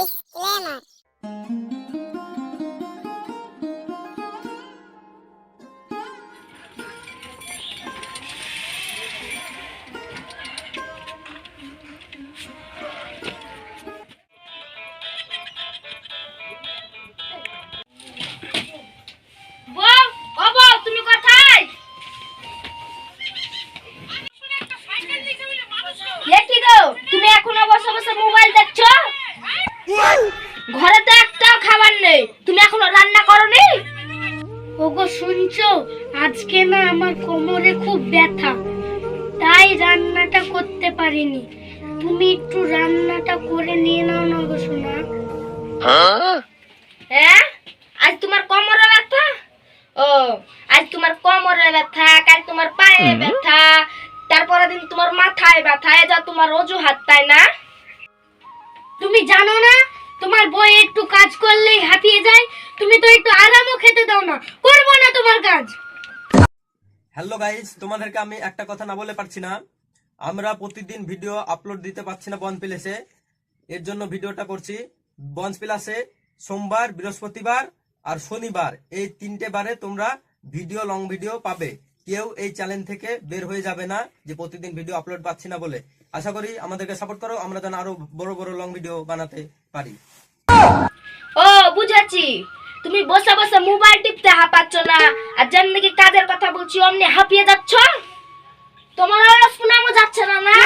this শুনছো? আজকে না আমার কোমরে খুব ব্যথা। তাই রান্নাটা করতে পারিনি। তুমি একটু রান্নাটা করে নিয়ে নাও না গো শোনা হ্যাঁ? আজ তোমার কোমরে ব্যথা? ও আজ তোমার কোমরে ব্যথা কাল তোমার পায়ে ব্যথা তারপরের দিন তোমার মাথায় ব্যথা যা তোমার অজুহাত তাই না? তুমি জানো না? তোমার বই একটু কাজ করলেই হাঁপিয়ে যায়, তুমি তো একটু আরামও খেতে দাও না। করব না তোমার কাজ। হ্যালো গাইস তোমাদেরকে আমি একটা কথা না বলে পারছি না। আমরা প্রতিদিন ভিডিও আপলোড দিতে পারছি না বন প্লেসে এর জন্য ভিডিওটা করছি। বঞ্চ প্লাসে সোমবার, বৃহস্পতিবার আর শনিবার এই তিনটে বারে তোমরা ভিডিও লং ভিডিও পাবে। কেউ এই চ্যানেল থেকে বের হয়ে যাবে না যে প্রতিদিন ভিডিও আপলোড পাচ্ছি না বলে। আশা করি আমাদেরকে সাপোর্ট করো আমরা যেন আরও বড় বড় লং ভিডিও বানাতে পারি। ও বুঝাচ্ছি। তুমি বসে বসে মোবাইল টিপতে হাঁপাচ্ছ না আর যেমনি কি কাজের কথা বলছি অমনি হাঁপিয়ে যাচ্ছ? তোমার আর শোনামো যাচ্ছে না না?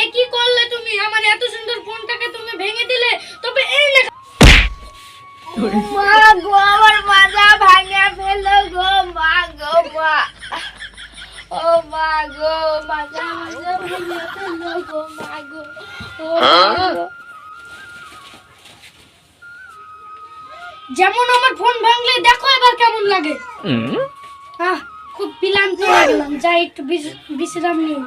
এ কি করলে তুমি? আমার এত সুন্দর ফোনটাকে তুমি ভেঙে দিলে তবে এই লেখা মা গো আমার মাজা ভাঙা ফেলো গো মা গো মা যেমন আমার ফোন ভাঙলে দেখো এবার কেমন লাগে। আহ খুব ক্লান্ত হয়ে গেলাম যাই একটু বিশ্রাম নিয়ে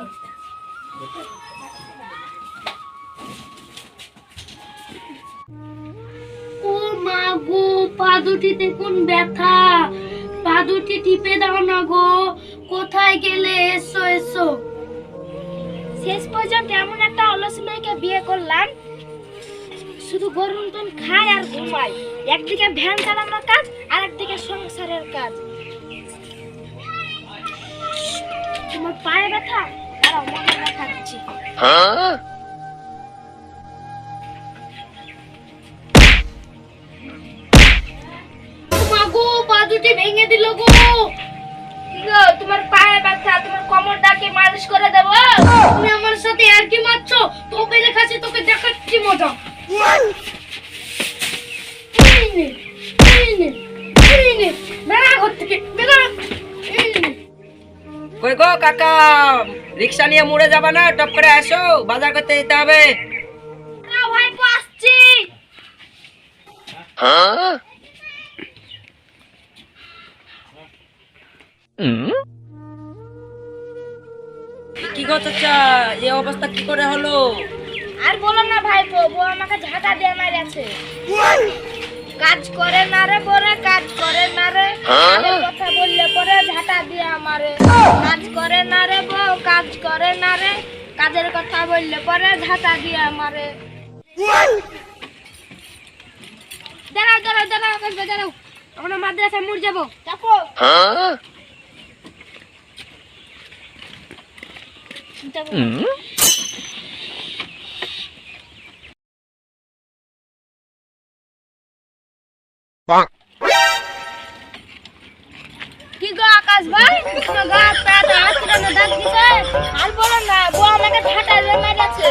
ও মা গো পা দুটিতে কোন ব্যথা? পা দুটি টিপে দাও না গো। কোথায় গেলে এসো এসো? শেষ পর্যন্ত এমন একটা অলস মেয়েকে বিয়ে করলাম, শুধু গরম টন খায় আর ঘুমায়। একদিকে ভ্যান চালানোর কাজ আর একদিকে সংসারের কাজ। তোমার পায়ে ব্যথা? আর মনে ব্যথা দিচ্ছি। মা পা দুটি ভেঙে দিল গো। তোমার পায়ে ব্যথা তোমার কোমরটাকে মালিশ করে দেবো। তুমি আমার সাথে আর কি মারছো? তোকে দেখাচ্ছি তোকে দেখাচ্ছি মজা। কই গো কাকা? রিক্সা নিয়ে মুড়ে যাবা না? টপ করে আসো বাজার করতে যেতে হবে। ভাই আসছি। কি গো চাচা এই অবস্থা কি করে হলো? আর বলো না ভাই বউ আমাকে ঝাঁটা দিয়ে মারিয়াছে কাজ করে না রে পরে কাজ করে না রে। কাজের কথা বললে পরে ঝাঁটা দিয়ে আমারে। কাজ করে না রে বউ কাজ করে না রে। কাজের কথা বললে পরে ঝাঁটা দিয়ে আমারে। দাঁড়াও দাঁড়াও দাঁড়াও দাঁড়াও আমরা মাদ্রাসায় মুড় যাব। দেখো কি গো আকাশ ভাই কৃষ্ণ গাছ তার হাত আর বলো না বউ আমাকে ঠাটার মেরেছে